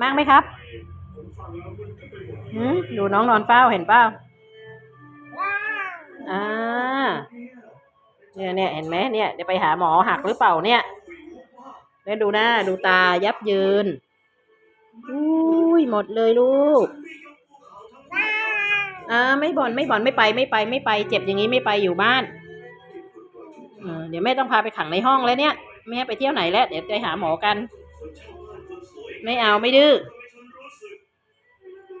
มากไหมครับดูน้องนอนเฝ้าเห็นเปล่าอ่าเนี่ยเนี่ยเห็นไหมเนี่ยเดี๋ยวไปหาหมอหักหรือเปล่าเนี่ย แล้วดูหน้าดูตายับยืนอุ้ยหมดเลยลูกอ่าไม่บ่นไม่บ่นไม่ไปไม่ไปไม่ไป เจ็บอย่างนี้ไม่ไปอยู่บ้านเดี๋ยวแม่ต้องพาไปขังในห้องแล้วเนี่ยไม่ให้ไปเที่ยวไหนแล้ว เดี๋ยวไปหาหมอกัน ไม่เอาไม่ดื้อ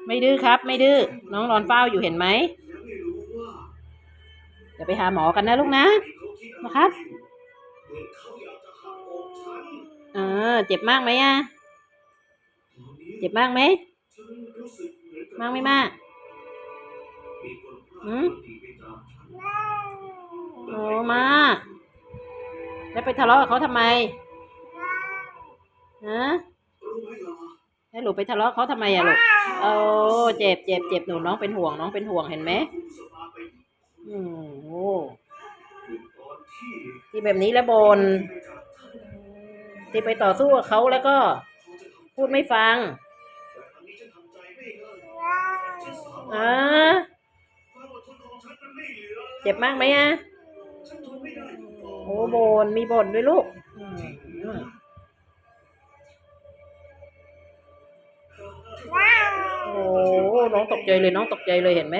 ไม่ดื้อครับ ไม่ดื้อน้องนอนเฝ้าอยู่เห็นไหมเดี๋ยวไปหาหมอกันนะลูกนะนะครับเออเจ็บมากไหมอะ เจ็บมากไหมมากไม่มากอืมโอ้มาแล้วไปทะเลาะกับเขาทำไมฮะ แล้วหนูไปทะเลาะเขาทำไมอะลูกโอ้เจ็บเจ็บเจ็บหนูน้องเป็นห่วงน้องเป็นห่วงเห็นไหมอืมโอ้ที่แบบนี้แล้วบน ที่ไปต่อสู้กับเขาแล้วก็ พูดไม่ฟังอ่าเจ็บมากไหมอะโอ้บนมีบนด้วยลูก น้องตกใจเลยน้องตกใจเลยเห็นไหม